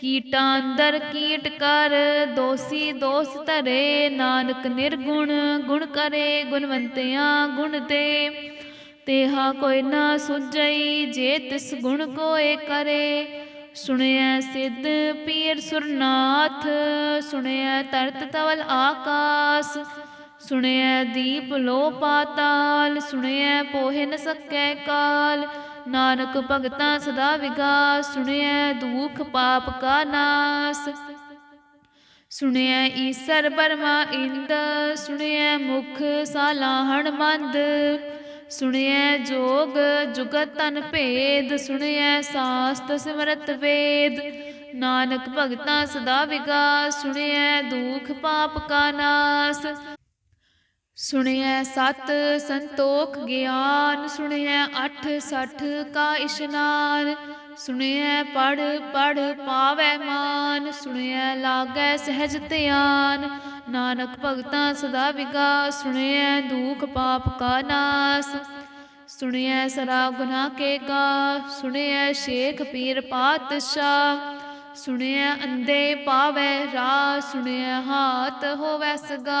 ਕੀਟਾਂ ਅੰਦਰ ਕੀਟ ਕਰ, ਦੋਸੀ ਦੋਸ ਧਰੇ, ਨਾਨਕ ਨਿਰਗੁਣ, ਗੁਣ ਕਰੇ, ਗੁਣਵੰਤਿਆਂ ਗੁਣ ਦੇ। ਤੇਹਾ ਕੋਈ ਨਾ ਸੁਝਈ, ਜੇ ਤਿਸ ਗੁਣ ਕੋਏ ਕਰੇ। ਸੁਣਿਆ ਸਿੱਧ ਪੀਰ ਸੁਰਨਾਥ ਸੁਣਿਆ ਤਰਤ ਤਵਲ ਆਕਾਸ। ਸੁਣਿਆ ਦੀਪ ਲੋ ਪਾਤਾਲ ਸੁਣਿਆ ਪੋਹਿ ਨ ਸਕੈ ਕਾਲ। ਨਾਨਕ ਭਗਤਾਂ ਸਦਾ ਵਿਗਾਸ, ਸੁਣਿਐ ਦੁਖ ਪਾਪ ਕਾ ਨਾਸ। ਸੁਣਿਐ ਈਸਰ ਬਰਮਾ ਇੰਦ, ਸੁਣਿਐ ਮੁਖ ਸਾਲਾਹਣ ਮੰਦ। ਸੁਣਿਐ ਜੋਗ ਜੁਗਤ ਤਨ ਭੇਦ, ਸੁਣਿਐ ਸਾਸਤ ਸਿਮਰਤ ਵੇਦ। ਨਾਨਕ ਭਗਤਾਂ ਸਦਾ ਵਿਗਾਸ, ਸੁਣਿਐ ਦੁਖ ਪਾਪ ਕਾ ਨਾਸ। ਸੁਣਿਐ ਸਤ ਸੰਤੋਖ ਗਿਆਨ, ਸੁਣਿਐ ਅਠ ਸਠ ਕਾ ਇਸ਼ਨਾਨ, ਸੁਣਿਐ ਪੜ ਪੜ ਪਾਵੈ ਮਾਨ, ਸੁਣਿਐ ਲਾਗੈ ਸਹਿਜ ਧਿਆਨ, ਨਾਨਕ ਭਗਤਾਂ ਸਦਾ ਵਿਗਾ, ਸੁਣਿਐ ਦੁਖ ਪਾਪ ਕਾ ਨਾਸ, ਸੁਣਿਐ ਸਰਾ ਗੁਨਾ ਕੇ ਗਾ, ਸੁਣਿਐ ਸ਼ੇਖ ਪੀਰ ਪਾਤਸ਼ਾਹ, ਸੁਣਿਐ ਅੰਦੇ ਪਾਵੈ ਰਾਹ, ਸੁਣਿਐ ਹਾਥ ਹੋਵੈ ਸਗਾ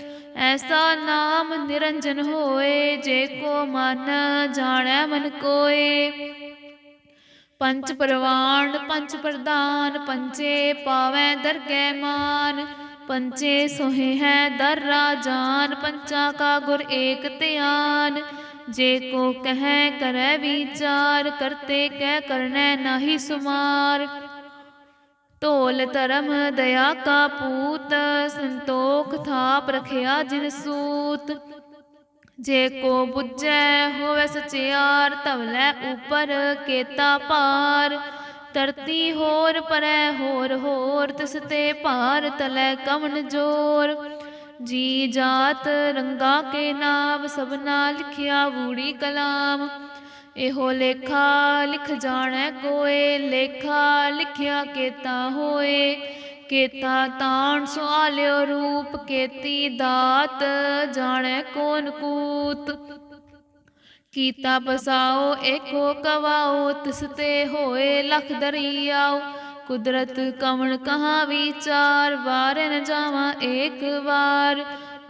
ਐਸਾ ਨਾਮ ਨਿਰੰਜਨ ਹੋਏ, ਜੇ ਕੋ ਮਨ ਜਾਣੈ ਮਨ ਕੋਏ। ਪੰਚ ਪ੍ਰਵਾਨ ਪੰਚ ਪ੍ਰਧਾਨ ਪੰਚੇ ਪਾਵੈ ਦਰਗਹਿ ਮਾਨ। ਪੰਚੇ ਸੋਹਿ ਹੈ ਦਰ ਰਾਜਾਨ, ਪੰਚਾ ਕਾ ਗੁਰ ਏਕ ਧਿਆਨ। ਜੇ ਕੋ ਕਹੈ ਕਰੈ ਵਿਚਾਰ, ਕਰਤੇ ਕਹਿ ਕਰਨੈ ਨਾਹੀ ਸੁਮਾਰ। ਢੋਲ ਧਰਮ ਦਇਆ ਕਾ ਪੂਤ, ਸੰਤੋਖ ਥਾਪ ਰਖਿਆ ਜਿਨ ਸੂਤ। ਜੇ ਕੋ ਬੁੱਝੈ ਹੋਵੇ ਸਚਿਆਰ ਧਵਲੇ ਉਪਰ ਕੇਤਾ ਭਾਰ। ਧਰਤੀ ਹੋਰ ਪਰੈ ਹੋਰ ਹੋਰ, ਤਿਸ ਤੇ ਭਾਰ ਤਲੈ ਕਮਨ ਜੋਰ। ਜੀ ਜਾਤ ਰੰਗਾ ਕੇ ਨਾਮ, ਸਭਨਾ ਲਿਖਿਆ ਵੂੜੀ ਕਲਾਮ। ਇਹੋ ਲੇਖਾ ਲਿਖ ਜਾਣੈ ਕੋਏ, ਲੇਖਾ ਲਿਖਿਆ ਕੇਤਾ ਹੋਏ। ਕੇਤਾ ਤਾਣ ਸੁਆਲਿਓ ਰੂਪ ਕੇਤੀ ਦਾਤ, ਜਾਣੈ ਕੋਨ ਕੂਤ। ਕੀਤਾ ਬਸਾਓ, ਏਕੋ ਕਵਾਓ, ਤਿਸ ਤੇ ਹੋਏ ਲਖ ਦਰਿਆਓ। ਕੁਦਰਤ ਕਵਣ ਕਹਾ ਵਿਚਾਰ ਵਾਰ ਨ ਜਾਵਾਂ ਏਕ ਵਾਰ।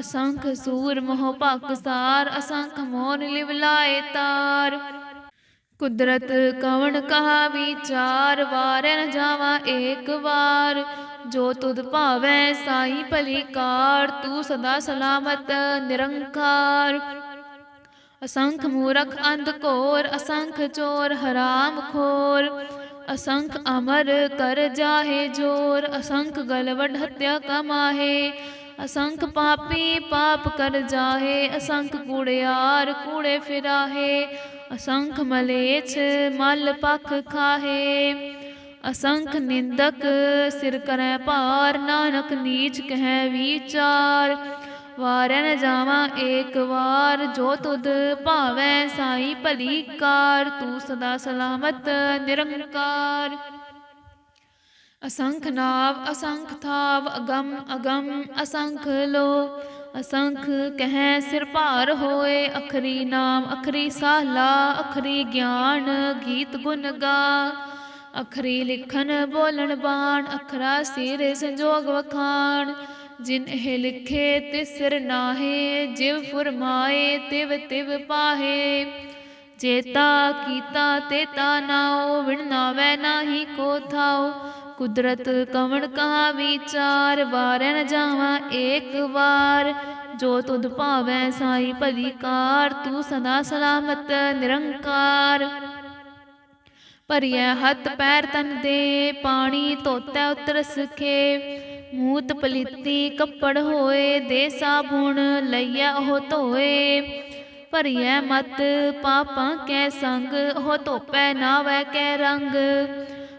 ਅਸੰਖ ਸੂਰ ਮੋਹ ਭਕਸਾਰ ਅਸੰਖ ਮੋਨ ਲਿਵ ਲਾਏ ਤਾਰ। ਕੁਦਰਤ ਕਵਣ ਕਹਾ ਵਿਚਾਰ, ਵਾਰੈ ਨ ਜਾਵਾ ਏਕ ਵਾਰ। ਜੋ ਤੁਧ ਭਾਵੈ ਸਾਈ ਭਲੀ ਕਾਰ, ਤੂੰ ਸਦਾ ਸਲਾਮਤ ਨਿਰੰਕਾਰ। ਅਸੰਖ ਮੂਰਖ ਅੰਧ ਕੋਰ ਅਸੰਖ ਚੋਰ ਹਰਾਮ ਖੋਰ। ਅਸੰਖ ਅਮਰ ਕਰ ਜਾਹੇ ਜੋਰ, ਅਸੰਖ ਗਲਵਡ ਹਤਿਆ ਕਮਾਹੇ। ਅਸੰਖ ਪਾਪੀ ਪਾਪ ਕਰ ਜਾਹੇ, ਅਸੰਖ ਕੂੜਿਆਰ ਕੂੜੇ ਫਿਰਾਹੇ, ਅਸੰਖ ਮਲੇਛ ਮਲ ਪਖ ਖਾਹੇ। ਅਸੰਖ ਨਿੰਦਕ ਸਿਰ ਕਰੈ ਭਾਰ, ਨਾਨਕ ਨੀਚ ਕਹਿ ਵਿਚਾਰ। ਵਾਰੈ ਨ ਜਾਵਾਂ ਏਕ ਵਾਰ, ਜੋ ਤੁਧ ਭਾਵੈ ਸਾਈ ਭਲੀ ਕਾਰ, ਤੂੰ ਸਦਾ ਸਲਾਮਤ ਨਿਰੰਕਾਰ। ਅਸੰਖ ਨਾਵ, ਅਸੰਖ ਥਾਵ, ਅਗਮ ਅਗਮ, ਅਸੰਖ ਲੋ ਅਸੰਖ ਕਹਿ ਸਿਰ ਭਾਰ ਹੋਏ, ਅਖਰੀ ਨਾਮ, ਅਖਰੀ ਸਾਲਾ, ਅਖਰੀ ਗਿਆਨ, ਗੀਤ ਗੁਣ ਗਾ। ਅਖਰੀ ਲਿਖਨ ਬੋਲਣ ਬਾਣ, ਅਖਰਾ ਸਿਰ ਸੰਜੋਗ ਵਖਾਣ। ਜਿਨ ਇਹ ਲਿਖੇ ਤਿਸ ਸਿਰ ਨਾਹੇ, ਜਿਵ ਫੁਰਮਾਏ, ਤਿਵ ਤਿਵ ਪਾਹੇ। ਚੇਤਾ ਕੀਤਾ, ਤੇ ਤਾ ਨਾਉ ਵਿਣ ਨਾਵੈ ਨਾਹੀ ਕੋ ਥਾਉ ਕੁਦਰਤ ਕਵਣ ਕਹਾ ਵਿਚਾਰ, ਵਾਰੈ ਨ ਜਾਵਾਂ ਏਕ ਵਾਰ। ਜੋ ਤੁਧ ਭਾਵੈ ਸਾਈ ਭਲੀ ਕਾਰ, ਤੂੰ ਸਦਾ ਸਲਾਮਤ ਨਿਰੰਕਾਰ। ਭਰੀਐ ਹੱਥ ਪੈਰ ਤਨ ਦੇ, ਪਾਣੀ ਧੋਤੈ ਉਤਰ ਸਖੇ ਮੂਤ ਪਲੀਤੀ ਕੱਪੜ ਹੋਏ, ਦੇ ਸਾਬੁਣ ਲਈਐ ਉਹ ਧੋਏ। ਭਰੀਐ ਮਤ ਪਾਪਾਂ ਕੈ ਸੰਗ, ਉਹ ਧੋਪੈ ਨਾਵੈ ਕੈ ਰੰਗ।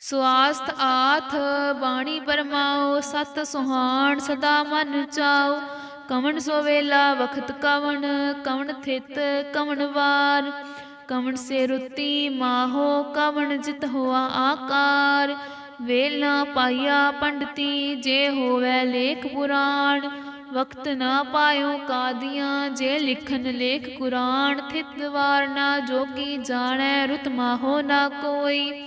ਸੁਆਸਤ ਆਥ ਬਾਣੀ ਪਰਮਾਉ, ਸਤ ਸੁਹਾਣ ਸਦਾ ਮਨ ਚਾਉ। ਕਵਣ ਸੋ ਵੇਲਾ ਵਖਤ ਕਵਣ ਕਵਣ ਥਿਤ ਕਵਣ ਵਾਰ। ਕਵਣ ਸੇ ਰੁਤੀ ਮਾਹੋ, ਕਵਣ ਜਿਤ ਹੋਆ ਆਕਾਰ। ਵੇਲ ਨਾ ਪਾਈਆ ਪੰਡਤੀ, ਜੇ ਹੋਵੇ ਲੇਖ ਪੁਰਾਣ। ਵਕਤ ਨਾ ਪਾਇਓ ਕਾਦੀਆਂ, ਜੇ ਲਿਖਨ ਲੇਖ ਕੁਰਾਨ। ਥਿਤ ਵਾਰ ਨਾ ਜੋਗੀ ਜਾਣੈ, ਰੁਤ ਮਾਹੋ ਨਾ ਕੋਈ।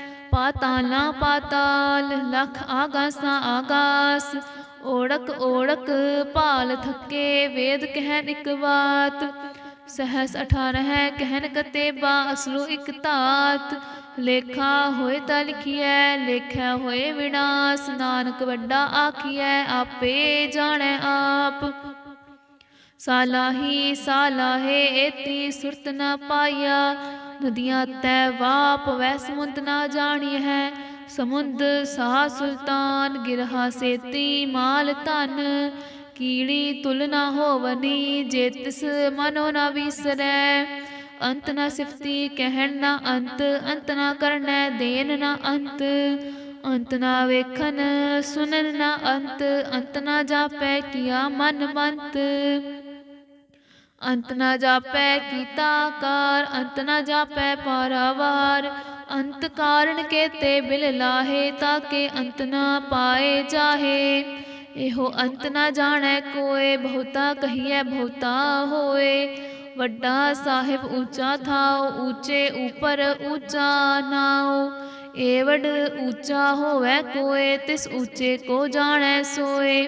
ਪਾਤਾਲਾਂ ਪਾਤਾਲ ਲਖ ਆਗਾਸਾਂ ਆਗਾਸ। ਓੜਕ ਓੜਕ ਭਾਲ ਥੱਕੇ, ਵੇਦ ਕਹਿਨ ਇਕ ਬਾਤ। ਸਹਸ 18 ਹੈ ਕਹਿਨ ਕਤੇਬਾ ਅਸਲੂ ਇਕ ਧਾਤ। ਲੇਖਾ ਹੋਏ ਤਾਂ ਲਿਖੀਐ ਲੇਖਿਆ ਹੋਏ ਵਿਨਾਸ਼। ਨਾਨਕ ਵੱਡਾ ਆਖੀਐ, ਆਪੇ ਜਾਣੈ ਆਪ। ਸਾਲਾਹੀ, ਸਾਲਾਹੇ, ਏਤੀ ਸੁਰਤ ਨ ਪਾਇਆ। ਨਦੀਆਂ ਤੈ ਵਾਪ ਵੈ ਸਮੁੰਦ ਨਾ ਜਾਣੀ ਹੈ। ਸਮੁੰਦ ਸਾਹ ਸੁਲਤਾਨ ਗਿਰਹਾ ਸੇਤੀ ਮਾਲ ਧਨ। ਕੀੜੀ ਤੁਲ ਨਾ ਹੋਵਨੀ ਜੇ ਤਿਸ ਮਨੋ ਨਾ ਵਿਸਰੈ। ਅੰਤ ਨਾ ਸਿਫਤੀ ਕਹਿਣ ਨਾ ਅੰਤ ਅੰਤ ਨਾ ਕਰਨੈ ਦੇਨ ਨਾ ਅੰਤ। ਅੰਤ ਨਾ ਵੇਖਣ ਸੁਨਨ ਨਾ ਅੰਤ ਅੰਤ ਨਾ ਜਾਪੈ ਕੀਆ ਮਨ ਮੰਤ। ਅੰਤ ਨਾ ਜਾਪੈ ਕੀਤਾ ਕਾਰ, ਅੰਤ ਨਾ ਜਾਪੈ ਪਾਰਾਵਾਰ। ਅੰਤ ਕਾਰਨ ਕੇਤੇ ਬਿਲ ਲਾਹੇ, ਤਾਕੇ ਅੰਤ ਨਾ ਪਾਏ ਜਾਹੇ। ਇਹੋ ਅੰਤ ਨਾ ਜਾਣੈ ਕੋਏ, ਬਹੁਤਾ ਕਹੀਐ ਬਹੁਤਾ ਹੋਏ। ਵੱਡਾ ਸਾਹਿਬ ਉੱਚਾ ਥਾਉ ਉੱਚੇ ਉਪਰ ਉੱਚਾ ਨਾਉ। ਏਵਡ ਉੱਚਾ ਹੋਵੇ ਕੋਏ, ਤਿਸ ਉੱਚੇ ਕੋ ਜਾਣੈ ਸੋਏ।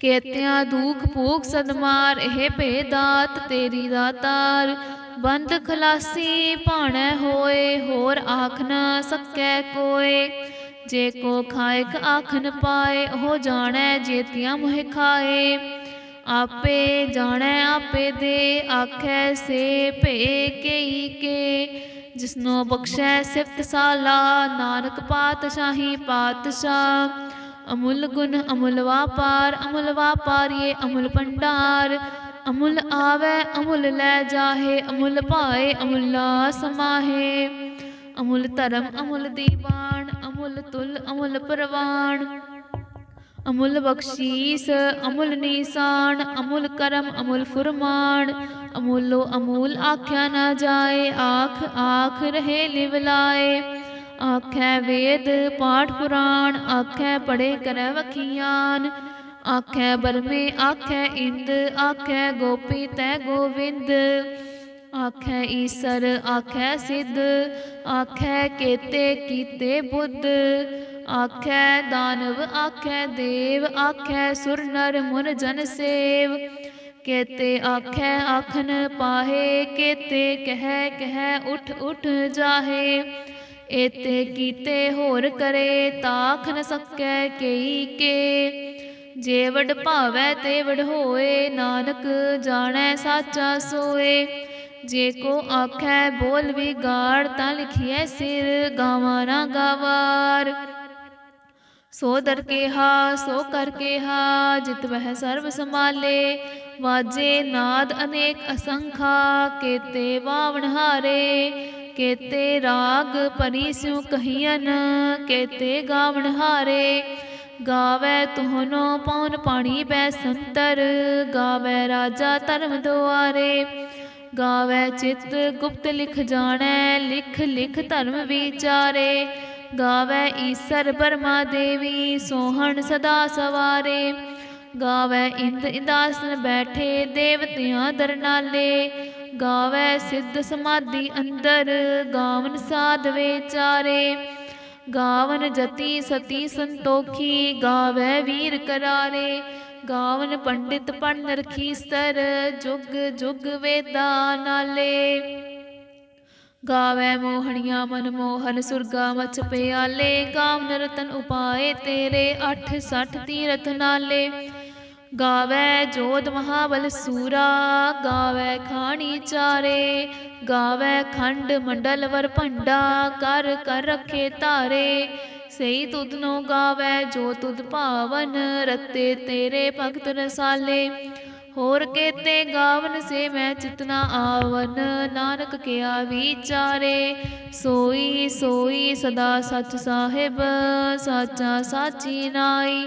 ਕੇਤਿਆਂ ਦੂਖ ਭੂਖ ਸਦਮਾਰ, ਇਹ ਭੇ ਦਾਤ ਤੇਰੀ। ਦਾਤਾਰ ਬੰਦ ਖਲਾਸੀ ਭਾਣੈ ਹੋਏ, ਹੋਰ ਆਖ ਨਾ ਸਕੈ ਕੋਏ। ਜੇ ਕੋ ਖਾਇਕ ਆਖਨ ਪਾਏ, ਉਹ ਜਾਣੈ ਜੇਤੀਆਂ ਮੋਹਿ ਖਾਏ। ਆਪੇ ਜਾਣੈ, ਆਪੇ ਦੇ, ਆਖੈ ਸੇ ਭੇ ਕੇਈ ਕੇ। ਜਿਸਨੋ ਬਖਸ਼ੈ ਸਿਫਤ ਸਾਲਾ, ਨਾਨਕ ਪਾਤਸ਼ਾਹੀ ਪਾਤਸ਼ਾਹ। ਅਮੁੱਲ ਗੁਣ, ਅਮੁੱਲ ਵਾਪਾਰ, ਅਮੁੱਲ ਵਾਪਾਰੀਏ ਅਮੁੱਲ ਭੰਡਾਰ। ਅਮੁੱਲ ਆਵੈ, ਅਮੁੱਲ ਲੈ ਜਾਹੇ, ਅਮੁੱਲ ਭਾਏ, ਅਮੁੱਲਾ ਸਮਾਹੇ। ਅਮੁੱਲ ਧਰਮ, ਅਮੁੱਲ ਦੀਵਾਨ ਅਮੁੱਲ ਤੁਲ, ਅਮੁੱਲ ਪ੍ਰਵਾਨ ਅਮੁੱਲ ਬਖਸ਼ੀਸ, ਅਮੁੱਲ ਨੀਸਾਨ, ਅਮੁੱਲ ਕਰਮ, ਅਮੁੱਲ ਫੁਰਮਾਨ। ਅਮੁੱਲੋ ਅਮੂਲ ਆਖਿਆ ਨਾ ਜਾਏ, ਆਖ ਆਖ ਰਹੇ ਲਿਵਲਾਏ ਆਖੈ ਵੇਦ ਪਾਠ ਪੁਰਾਣ, ਆਖੈ ਪੜੇ ਕਰੈ ਵਖੀਆਨ। ਆਖੈ ਬਰਮੇ, ਆਖੈ ਇੰਦ, ਆਖੈ ਗੋਪੀ ਤੈ ਗੋਵਿੰਦ। ਆਖੈ ਈਸਰ, ਆਖੈ ਸਿੱਧ। ਆਖੈ ਕੇਤੇ ਕੀਤੇ ਬੁੱਧ। ਆਖੈ ਦਾਨਵ, ਆਖੈ ਦੇਵ, ਆਖੈ ਸੁਰ ਨਰ ਮੁਨ ਜਨ ਸੇਵ। ਕੇਤੇ ਆਖੈ ਆਖਨ ਪਾਹੇ, ਕੇਤੇ ਕਹਿ ਕਹਿ ਉਠ ਉਠ ਜਾਹੇ। ਏਤੇ ਕੀਤੇ ਹੋਰ ਕਰੇ ਤਾਖ ਨ ਸਕੈ ਕਈ ਕੇ। ਜੇ ਵਡ ਭਾਵੈ ਤੇ ਵਡ ਹੋਏ, ਨਾਨਕ ਜਾਣੈ ਸਾਚਾ ਸੋਏ। ਜੇ ਕੋ ਆਖੈ ਬੋਲ ਵਿਗਾੜ, ਤਾਂ ਲਿਖੀਐ ਸਿਰ ਗਾਵਾਂ ਨਾ ਗਾਵਾਰ। ਸੋ ਦਰ ਕੇਹਾ, ਸੋ ਕਰ ਕੇਹਾ, ਜਿਤ ਵਹਿ ਸਰਬ ਸੰਭਾਲੇ। ਵਾਜੇ ਨਾਦ ਅਨੇਕ ਅਸੰਖਾ, ਕੇਤੇ ਵਾਵਣ ਹਾਰੇ। ਕੇਤੇ ਰਾਗ ਪਰੀ ਸਿਉ ਕਹੀਨ ਕੇਤੇ ਗਾਵਣ ਹਾਰੇ। ਗਾਵੇ ਤੁਹਨੋ ਪਉਨ ਪਾਣੀ ਬੈ ਸੰਤਰ, ਗਾਵੇ ਰਾਜਾ ਧਰਮ ਦੁਆਰੇ। ਗਾਵੇ ਚਿਤ ਗੁਪਤ ਲਿਖ ਜਾਣੈ, ਲਿਖ ਲਿਖ ਧਰਮ ਵਿਚਾਰੇ। ਗਾਵੇ ਈਸਰ ਬਰਮਾ ਦੇਵੀ, ਸੋਹਣ ਸਦਾ ਸਵਾਰੇ। ਗਾਵੇ ਇੰਦ ਇੰਦਾਸਨ ਬੈਠੇ, ਦੇਵਤਿਆਂ ਦਰਨਾਲੇ। ਗਾਵੇ ਸਿੱਧ ਸਮਾਧੀ ਅੰਦਰ, ਗਾਵਨ ਸਾਧ ਵਿਚਾਰੇ ਗਾਵਨ ਜਤੀ ਸਤੀ ਸੰਤੋਖੀ, ਗਾਵੇ ਵੀਰ ਕਰਾਰੇ। ਗਾਵਨ ਪੰਡਿਤ ਪੜਨ ਰਖੀਸਰ ਜੁਗ ਜੁਗ ਵੇਦਾ ਨਾਲੇ। ਗਾਵੇ ਮੋਹਣੀਆਂ ਮਨ ਮੋਹਨ, ਸੁਰਗਾ ਮਚ ਪਿਆਲੇ। ਗਾਵਨ ਰਤਨ ਉਪਾਏ ਤੇਰੇ 8 60 ਤੀਰਥ ਨਾਲੇ। ਗਾਵੇ ਜੋਧ ਮਹਾਬਲ ਸੂਰਾ, ਗਾਵੇ ਖਾਣੀ ਚਾਰੇ, ਗਾਵੇ ਖੰਡ ਮੰਡਲ ਵਰ ਭੰਡਾ, ਕਰ ਕਰ ਰਖੇ ਧਾਰੇ। ਸਈ ਤੁਧ ਨੋ ਗਾਵੇ ਜੋ ਤੁਧ ਭਾਵਨ, ਰਤੇ ਤੇਰੇ ਭਗਤ ਰਸਾਲੇ। ਹੋਰ ਕੇਤੇ ਗਾਵਨ ਸੇ ਮੈਂ ਚਿਤਨਾ ਆਵਨ, ਨਾਨਕ ਕਿਆ ਵਿਚਾਰੇ। ਸੋਈ ਸੋਈ ਸਦਾ ਸੱਚ ਸਾਹਿਬ, ਸਾਚਾ ਸਾਚੀ ਨਾਈ।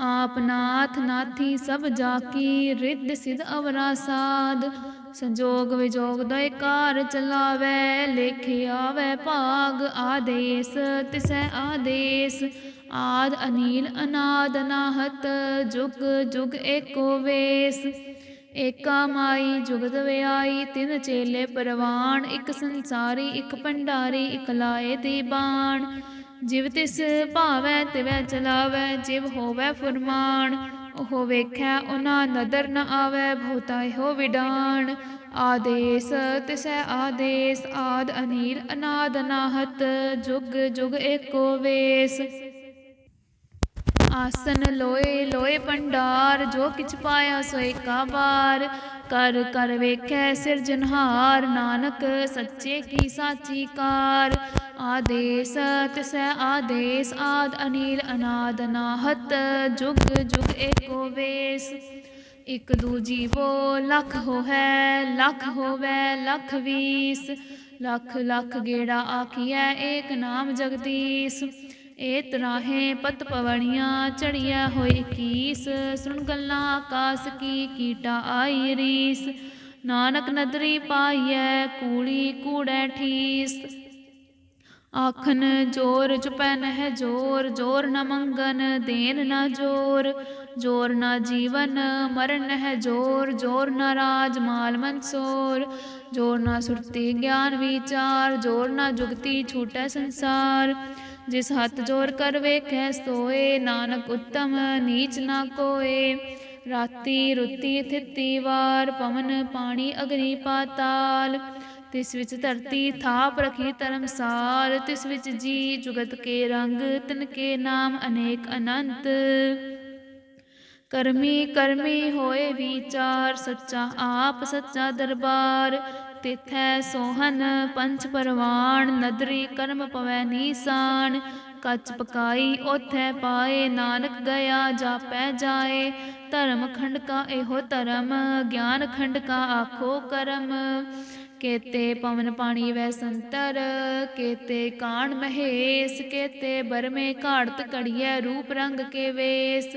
ਆਪ ਨਾਥ ਨਾਥੀ ਸਭ ਜਾ ਕੀ ਰਿੱਧ ਸਿਧ ਅਵਰਾ ਸਾਧ। ਸੰਜੋਗ ਵਿਜੋਗ ਦਇ ਕਾਰ ਚਲਾਵੇ, ਲੇਖੇ ਆਵੇ ਭਾਗ, ਆਦੇਸ, ਤਿਸੈ ਆਦੇਸ। ਆਦ ਅਨੀਲ ਅਨਾਦ ਅਨਾਹਤ ਜੁਗ ਜੁਗ ਏਕੋ ਵੇਸ। ਏਕਾ ਮਾਈ ਜੁਗਤ ਵਿਆਈ, ਤਿਨ ਚੇਲੇ ਪਰਵਾਨ ਇੱਕ ਸੰਸਾਰੀ, ਇੱਕ ਭੰਡਾਰੀ, ਇਕ ਲਾਏ ਦੀ ਬਾਣ। ਜਿਵ ਤਿਸ ਭਾਵੈ ਤਿਵੈ ਚਲਾਵੈ, ਜਿਵ ਹੋਵੈ ਫੁਰਮਾਨ, ਉਹ ਵੇਖੈ ਉਹਨਾਂ ਨਦਰ ਨ ਆਵੈ, ਬਹੁਤਾ ਹੋ ਵਿਡਾਣ ਆਦੇਸ ਤਿਸੈ ਆਦੇਸ, ਆਦ ਅਨੀਲ ਅਨਾਦ ਅਨਾਹਤ ਜੁਗ ਜੁਗ ਏਕੋ ਵੇਸ। ਆਸਨ ਲੋਏ ਲੋਏ ਪੰਡਾਰ, ਜੋ ਕਿਛ ਪਾਇਆ ਸੋ ਏਕਾ ਬਾਰ। ਕਰ ਕਰ ਵੇਖੈ ਸਿਰਜਨਹਾਰ ਨਾਨਕ ਸੱਚੇ ਕੀ ਸਾਚੀ ਕਾਰ। ਆਦੇਸ ਤਿਸੈ ਆਦੇਸ, ਆਦ ਅਨੀਲ ਅਨਾਦ ਨਾਹਤ, ਜੁਗ ਜੁਗ ਏਕੋ ਵੇਸ। ਇਕ ਦੂਜੀ ਵੋ ਲਖ ਹੋ ਹੈ ਲਖ ਹੋਵੈ, ਲਖ ਵੀਸ। ਲਖ ਲਖ ਗੇੜਾ ਆਖੀਐ, ਏਕ ਨਾਮ ਜਗਦੀਸ਼। ਏ ਤਰਾਹੇ ਪਤ ਪਵਣੀਆਂ ਚੜੀਆਂ ਹੋਈ ਕੀਸ। ਸੁਣ ਗੱਲਾਂ ਆਕਾਸ ਕੀ, ਕੀਟਾ ਆਈ ਰੀਸ। ਨਾਨਕ ਨਦਰੀ ਪਾਈਐ ਕੂੜੀ ਕੂੜੈ ਠੀਸ। ਆਖਨ, ਜੋਰ ਜੁਪੈ ਨਹਿ ਜੋਰ ਜੋਰ ਨ ਮੰਗਨ, ਦੇਨ ਨ ਜੋਰ। ਜੋਰ ਨ ਜੀਵਨ, ਮਰਨ ਨਹਿ ਜੋਰ। ਜੋਰ ਨ ਰਾਜ, ਮਾਲ ਮਨਸੋਰ ਜੋਰ ਨ ਸੁਰਤੀ, ਗਿਆਨ ਵਿਚਾਰ। ਜੋਰ ਨ ਜੁਗਤੀ, ਛੂਟੈ ਸੰਸਾਰ। ਜਿਸ ਹੱਥ ਜੋਰ ਕਰ ਵੇਖੈ, ਸੋਏ ਨਾਨਕ ਉਤਮ, ਨੀਚ ਨਾ ਕੋਏ। ਰਾਤੀ ਰੁੱਤੀ ਥਿੱਤੀ ਵਾਰ, ਪਵਨ ਪਾਣੀ ਅਗਨੀ ਪਾਤਾਲ। ਤਿਸ ਵਿੱਚ ਧਰਤੀ ਥਾਪ ਰਖੀ ਧਰਮਸਾਲ, ਤਿਸ ਵਿੱਚ ਜੀ ਜੁਗਤ ਕੇ ਰੰਗ, ਤਿਨ ਕੇ ਨਾਮ ਅਨੇਕ ਅਨੰਤ। ਕਰਮੀ ਕਰਮੀ ਹੋਏ ਵਿਚਾਰ, ਸੱਚਾ ਆਪ, ਸੱਚਾ ਦਰਬਾਰ। ਤਿਥੈ ਸੋਹਨ ਪੰਚ ਪਰਵਾਣ, ਨਦਰੀ ਕਰਮ ਪਵੈ ਨੀਸਾਨ। ਕੱਚ ਪਕਾਈ ਉਥੈ ਪਾਏ, ਨਾਨਕ ਗਿਆ ਜਾਪੈ ਜਾਏ। ਧਰਮ ਖੰਡ ਕਾ ਇਹੋ ਧਰਮ, ਗਿਆਨ ਖੰਡ ਕਾ ਆਖੋ ਕਰਮ। ਕੇਤੇ ਪਵਨ ਪਾਣੀ ਵੈ ਸੰਤਰ, ਕੇਤੇ ਕਾਣ ਮਹੇਸ਼, ਕੇਤੇ ਬਰਮੇ ਘਾੜਤ ਕੜੀਐ ਰੂਪ ਰੰਗ ਕੇ ਵੇਸ।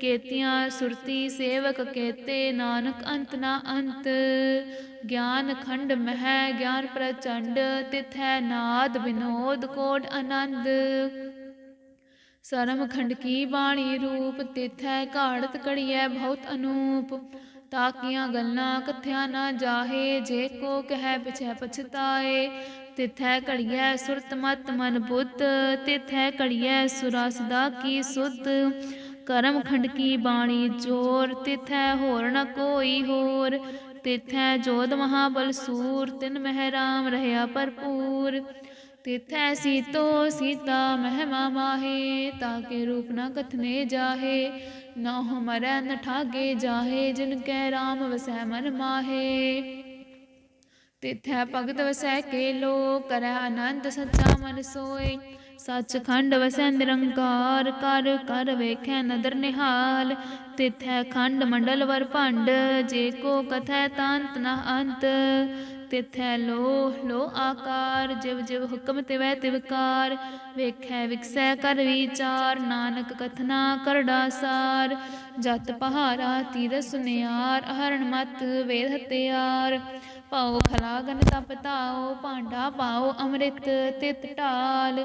ਕੇਤਿਆਂ ਸੁਰਤੀ ਸੇਵਕ ਕੇਤੇ, ਨਾਨਕ ਅੰਤ ਨਾ ਅੰਤ। ਗਿਆਨ ਖੰਡ ਮਹਿ, ਗਿਆਨ ਪ੍ਰਚੰਡ, ਤਿਥੈ ਨਾਦ ਵਿਨੋਦ ਕੋਟ ਆਨੰਦ। ਸਰਮ ਖੰਡ ਕੀ ਬਾਣੀ ਰੂਪ, ਤਿਥੈ ਘਾੜਤ ਕੜੀਐ ਬਹੁਤ ਅਨੂਪ। ਤਾਕੀਆਂ ਗੱਲਾਂ ਕਥਿਆ ਨਾ ਜਾਹੇ, ਜੇ ਕੋ ਕਹਿ ਪਿਛੈ ਪਛਤਾਏ। ਤਿਥੈ ਘੜੀਐ ਸੁਰਤ ਮਤ ਮਨ ਬੁੱਧ, ਤਿਥੈ ਘੜੀਐ ਸੁਰਾਸਦਾ ਕੀ ਸੁਧ। ਕਰਮ ਖੰਡ ਕੀ ਬਾਣੀ ਜੋਰ ਤਿਥੈ ਹੋਰ ਨ ਕੋਈ ਹੋਰ। ਤਿਥੈ ਜੋਧ ਮਹਾਬਲ ਸੂਰ, ਤਿਨ ਮਹਿ ਰਾਮ ਰਹਿਆ ਭਰਪੂਰ। ਤਿਥੈ ਸੀਤੋ ਸੀਤਾ ਮਹਿਮਾ ਮਾਹੇ ਤਾਕੇ ਰੂਪ ਨ ਕਥਨੇ ਜਾਹੇ। ਨਾ ਹਮਰੈ ਨ ਠਾਗੇ ਜਾਹੇ, ਜਿਨ ਕੈ ਰਾਮ ਵਸੈ ਮਨ ਮਾਹੇ। ਤਿਥੈ ਭਗਤ ਵਸੈ ਕੇ ਲੋ ਕਰੈ ਆਨੰਦ ਸੱਚਾ ਮਨ ਸੋਏ। ਸੱਚਖੰਡ ਵਸੈ ਨਿਰੰਕਾਰ ਕਰ ਕਰ ਵੇਖੈ ਨਦਰ ਨਿਹਾਲ। ਤਿਥੈ ਖੰਡ ਮੰਡਲ ਵਰ ਭੰਡ, ਜੇ ਕੋ ਕਥੈ ਤਾਂਤ ਨ ਅੰਤ। ਤਿਥੈ ਲੋ ਲੋ ਆਕਾਰ, ਜਿਵ ਜਿਵ ਹੁਕਮ ਤਿਵੈ ਤਿਵਕਾਰ ਵੇਖੈ ਵਿਕਸੈ ਕਰ ਵਿਚਾਰ, ਨਾਨਕ ਕਥਨਾ ਕਰੜਾ ਸਾਰ ਜਤ ਪਹਾਰਾ ਤੀਰ ਸੁਨਿਆਰ ਅਹਰਣ ਮਤ ਵੇਦ ਹਤਿਆਰ ਪਾਉ ਖਲਾਗਨ ਤਪ ਤਾਉ ਭਾਂਡਾ ਪਾਉ ਅੰਮ੍ਰਿਤ ਤਿਤ ਢਾਲ।